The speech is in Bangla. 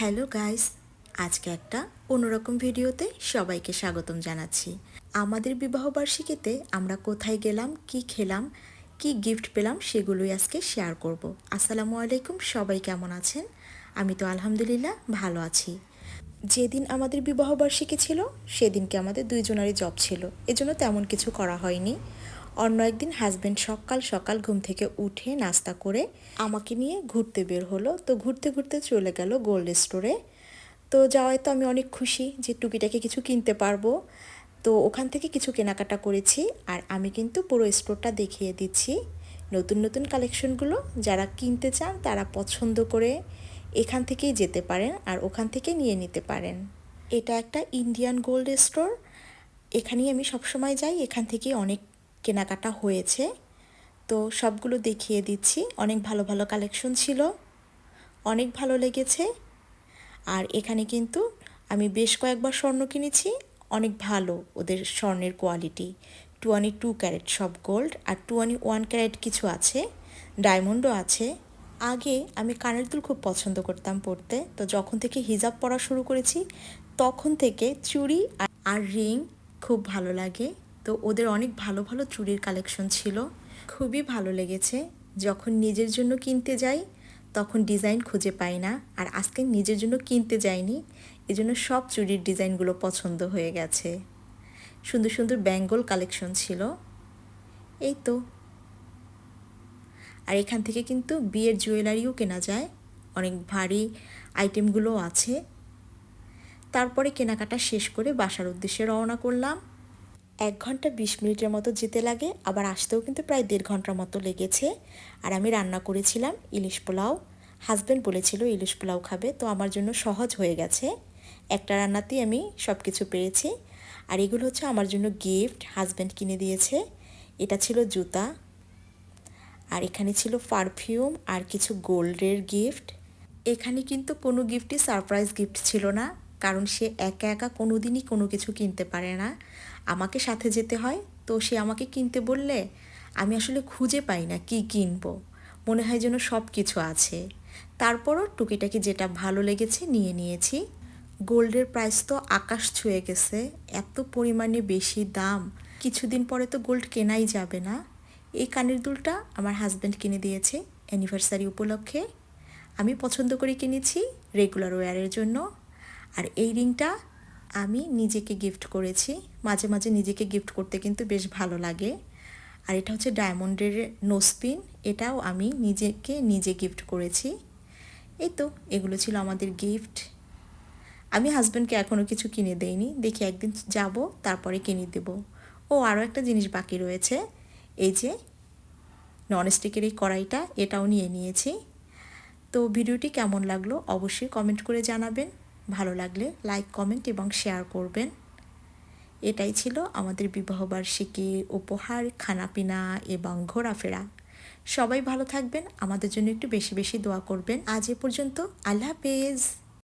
হ্যালো গাইস, আজকে একটা অন্যরকম ভিডিওতে সবাইকে স্বাগতম জানাচ্ছি। আমাদের বিবাহবার্ষিকীতে আমরা কোথায় গেলাম, কি খেলাম, কি গিফট পেলাম সেগুলোই আজকে শেয়ার করব। আসসালামু আলাইকুম, সবাই কেমন আছেন? আমি তো আলহামদুলিল্লাহ ভালো আছি। যেদিন আমাদের বিবাহবার্ষিকী ছিল, সেদিনকে আমাদের দুইজনারই জব ছিল। এজন্য তেমন কিছু করা হয়নি। অন্য একদিন হাজব্যান্ড সকাল সকাল ঘুম থেকে উঠে নাস্তা করে আমাকে নিয়ে ঘুরতে বের হলো। তো ঘুরতে ঘুরতে চলে গেল গোল্ড স্টোরে তো যাওয়ায় তো আমি অনেক খুশি যে টুকিটাকে কিছু কিনতে পারব। তো ওখান থেকে কিছু কেনাকাটা করেছি আর আমি কিন্তু পুরো স্টোরটা দেখিয়ে দিচ্ছি। নতুন নতুন কালেকশনগুলো যারা কিনতে চান তারা পছন্দ করে এখান থেকেই যেতে পারেন আর ওখান থেকে নিয়ে নিতে পারেন। এটা একটা ইন্ডিয়ান গোল্ড স্টোর এখানেই আমি সবসময় যাই, এখান থেকে অনেক কেনাকাটা হয়েছে। তো সবগুলো দেখিয়ে দিচ্ছি। অনেক ভালো ভালো কালেকশন ছিল। অনেক ভালো লেগেছে। আর এখানে কিন্তু আমি বেশ কয়েকবার স্বর্ণ কিনেছি। অনেক ভালো ওদের স্বর্ণের কোয়ালিটি টুয়ানি টু ক্যারেট সব গোল্ড আর টুয়ানি ওয়ান ক্যারেট কিছু আছে। ডায়মন্ডও আছে। আগে আমি কানের দুল খুব পছন্দ করতাম পরতে। তো যখন থেকে হিজাব পরা শুরু করেছি, তখন থেকে চুড়ি আর রিং খুব ভালো লাগে। তো ওদের অনেক ভালো ভালো চুড়ির কালেকশন ছিল। খুবই ভালো লেগেছে। যখন নিজের জন্য কিনতে যাই, তখন ডিজাইন খুঁজে পাই না। আর আজকে নিজের জন্য কিনতে যাইনি, এজন্য সব চুড়ির ডিজাইনগুলো পছন্দ হয়ে গেছে। সুন্দর সুন্দর বেঙ্গল কালেকশন ছিল। এই তো। আর এখান থেকে কিন্তু বিয়ের জুয়েলারিও কেনা যায়। অনেক ভারী আইটেমগুলোও আছে। তারপরে কেনাকাটা শেষ করে বাসার উদ্দেশ্যে রওনা করলাম। এক ঘণ্টা বিশ মিনিটের মতো যেতে লাগে, আবার আসতেও কিন্তু প্রায় দেড় ঘণ্টার মতো লেগেছে। আর আমি রান্না করেছিলাম ইলিশ পোলাও। হাজব্যান্ড বলেছিল ইলিশ পোলাও খাবে, তো আমার জন্য সহজ হয়ে গেছে। একটা রান্নাতেই আমি সব কিছু পেরেছি। আর এগুলো হচ্ছে আমার জন্য গিফট হাজব্যান্ড কিনে দিয়েছে। এটা ছিল জুতা। আর এখানে ছিল পারফিউম আর কিছু গোল্ডের গিফট এখানে কিন্তু কোনো গিফটই সারপ্রাইজ গিফট ছিল না। কারণ সে একা একা কোনো দিনই কোনো কিছু কিনতে পারে না। আমাকে সাথে যেতে হয়, তো সে আমাকে কিনতে বললে, আমি আসলে খুঁজে পাই না কি কিনবো। মনে হয় যেন সব কিছু আছে। তারপরও টুকিটাকি যেটা ভালো লেগেছে নিয়ে নিয়েছি। গোল্ডের প্রাইস তো আকাশ ছুঁয়ে গেছে, এত পরিমাণে বেশি দাম। কিছুদিন পরে তো গোল্ড কেনাই যাবে না। এই কানের দুলটা আমার হাজব্যান্ড কিনে দিয়েছে অ্যানিভার্সারি উপলক্ষে। আমি পছন্দ করে কিনেছি রেগুলার ওয়ারের জন্য। আর এই রিংটা আমি নিজেকে গিফট করেছি। মাঝে মাঝে নিজেকে গিফট করতে কিন্তু বেশ ভালো লাগে। আর এটা হচ্ছে ডায়মন্ডের নোসপিন এটাও আমি নিজেকে নিজে গিফট করেছি। এই তো, এগুলো ছিল আমাদের গিফট আমি হাজব্যান্ডকে এখনও কিছু কিনে দেইনি। দেখি একদিন যাব, তারপরে কিনে দেব। ও আরও একটা জিনিস বাকি রয়েছে। এই যে ননস্টিকের এই কড়াইটা, এটাও নিয়ে নিয়েছি। তো ভিডিওটি কেমন লাগল অবশ্যই কমেন্ট করে জানাবেন। ভালো লাগলে লাইক কমেন্ট এবং শেয়ার করবেন। এটাই ছিল আমাদের বিবাহবার্ষিকী উপহার, খানাপিনা এবং ঘোরাফেরা। সবাই ভালো থাকবেন, আমাদের জন্য একটু বেশি বেশি দোয়া করবেন। আজ এ পর্যন্ত আল্লাহ হাফেজ।